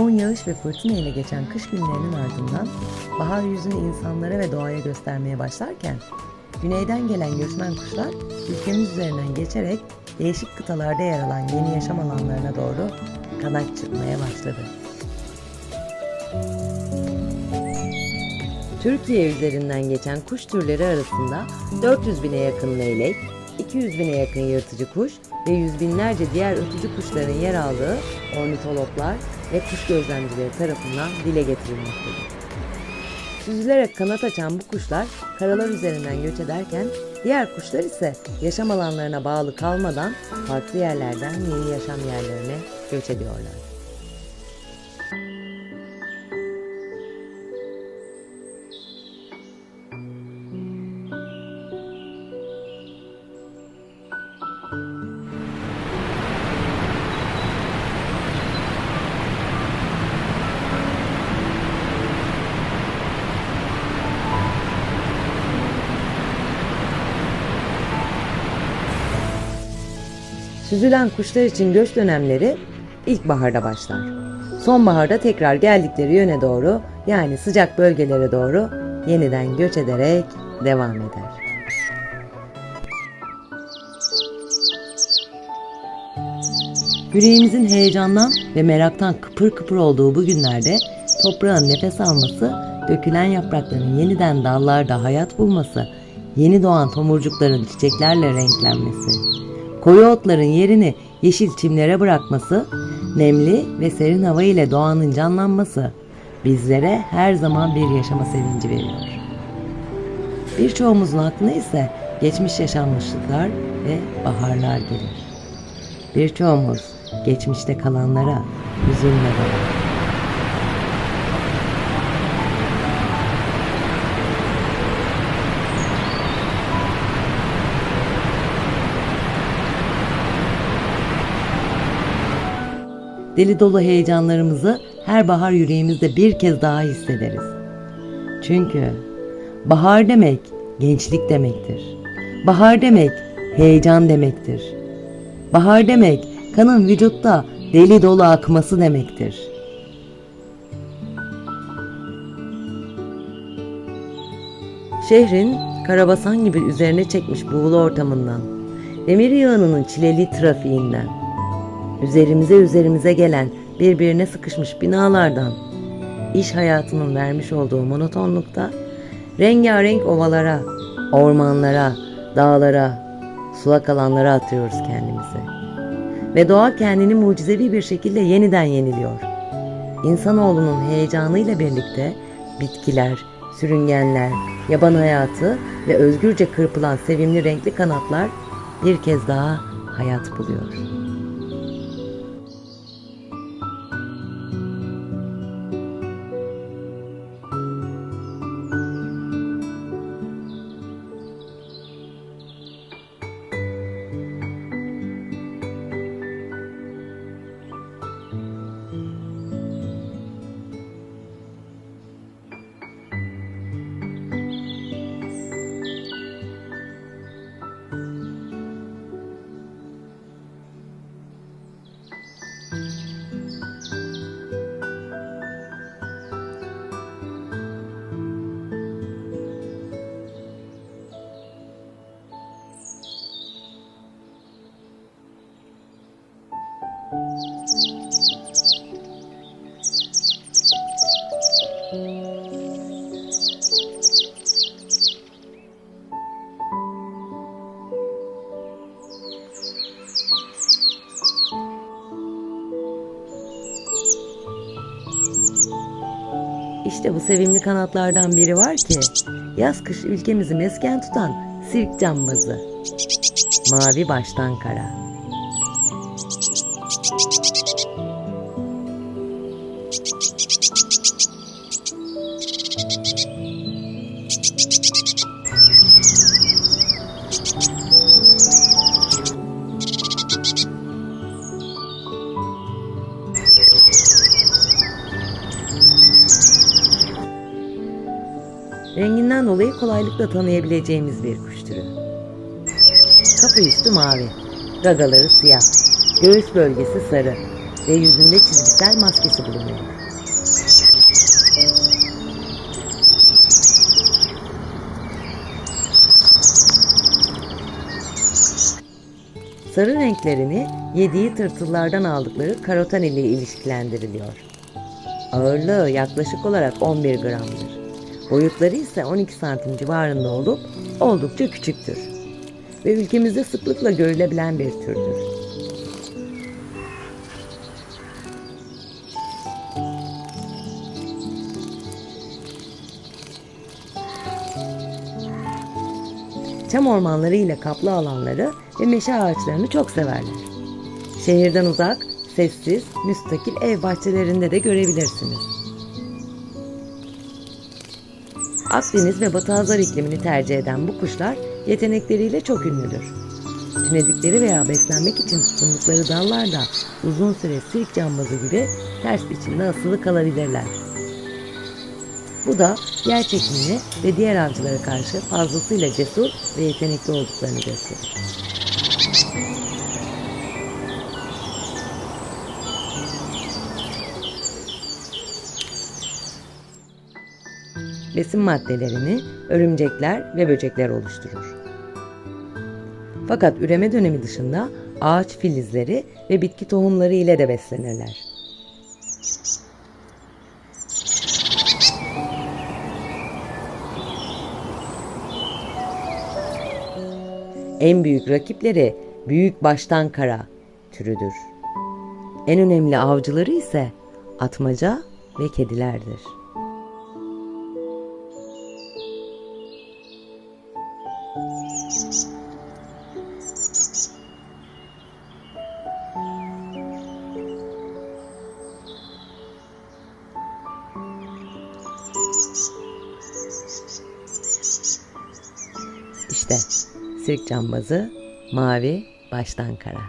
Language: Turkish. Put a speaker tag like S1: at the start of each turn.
S1: yağış ve fırtına ile geçen kış günlerinin ardından bahar yüzünü insanlara ve doğaya göstermeye başlarken güneyden gelen göçmen kuşlar ülkemiz üzerinden geçerek değişik kıtalarda yer alan yeni yaşam alanlarına doğru kanat çırpmaya başladı. Türkiye üzerinden geçen kuş türleri arasında 400 bine yakın leylek, 200 bine yakın yırtıcı kuş ve yüz binlerce diğer ötücü kuşların yer aldığı ornitologlar ve kuş gözlemcileri tarafından dile getirilmektedir. Süzülerek kanat açan bu kuşlar karalar üzerinden göç ederken diğer kuşlar ise yaşam alanlarına bağlı kalmadan farklı yerlerden yeni yaşam yerlerine göç ediyorlar. Süzülen kuşlar için göç dönemleri ilkbaharda başlar. Sonbaharda tekrar geldikleri yöne doğru yani sıcak bölgelere doğru yeniden göç ederek devam eder. Yüreğimizin heyecandan ve meraktan kıpır kıpır olduğu bu günlerde toprağın nefes alması, dökülen yaprakların yeniden dallarda hayat bulması, yeni doğan tomurcukların çiçeklerle renklenmesi, koyu otların yerini yeşil çimlere bırakması, nemli ve serin hava ile doğanın canlanması bizlere her zaman bir yaşama sevinci veriyor. Birçoğumuzun aklına ise geçmiş yaşanmışlıklar ve baharlar gelir. Birçoğumuz geçmişte kalanlara hüzünle Deli dolu heyecanlarımızı her bahar yüreğimizde bir kez daha hissederiz. Çünkü bahar demek gençlik demektir. Bahar demek heyecan demektir. Bahar demek kanın vücutta deli dolu akması demektir. Şehrin karabasan gibi üzerine çekmiş buğulu ortamından, demir yığınının çileli trafiğinden, üzerimize üzerimize gelen birbirine sıkışmış binalardan, iş hayatının vermiş olduğu monotonlukta, rengarenk ovalara, ormanlara, dağlara, sulak alanlara atıyoruz kendimizi. Ve doğa kendini mucizevi bir şekilde yeniden yeniliyor. İnsanoğlunun heyecanıyla birlikte bitkiler, sürüngenler, yaban hayatı ve özgürce kırpılan sevimli renkli kanatlar bir kez daha hayat buluyor. İşte bu sevimli kanatlardan biri var ki yaz kış ülkemizi mesken tutan sirk cambazı. Mavi baştan kara. Renginden dolayı kolaylıkla tanıyabileceğimiz bir kuş türü. Kafa üstü mavi, gagaları siyah, göğüs bölgesi sarı ve yüzünde çizgisel maskesi bulunuyor. Sarı renklerini yediği tırtıllardan aldıkları karoten ile ilişkilendiriliyor. Ağırlığı yaklaşık olarak 11 gramdır. Boyutları ise 12 santim civarında olup oldukça küçüktür. Ve ülkemizde sıklıkla görülebilen bir türdür. Çam ormanları ile kaplı alanları ve meşe ağaçlarını çok severler. Şehirden uzak, sessiz, müstakil ev bahçelerinde de görebilirsiniz. Akdeniz ve Batı Hazar iklimini tercih eden bu kuşlar yetenekleriyle çok ünlüdür. Tünedikleri veya beslenmek için tutundukları dallarda uzun süre sirk cambazı gibi ters biçimde asılı kalabilirler. Bu da yer çekimine ve diğer avcılara karşı fazlasıyla cesur ve yetenekli olduklarını gösterir. Besin maddelerini örümcekler ve böcekler oluşturur. Fakat üreme dönemi dışında ağaç filizleri ve bitki tohumları ile de beslenirler. En büyük rakipleri büyük baştan kara türüdür. En önemli avcıları ise atmaca ve kedilerdir. İşte sirk cambazı mavi baştan kara.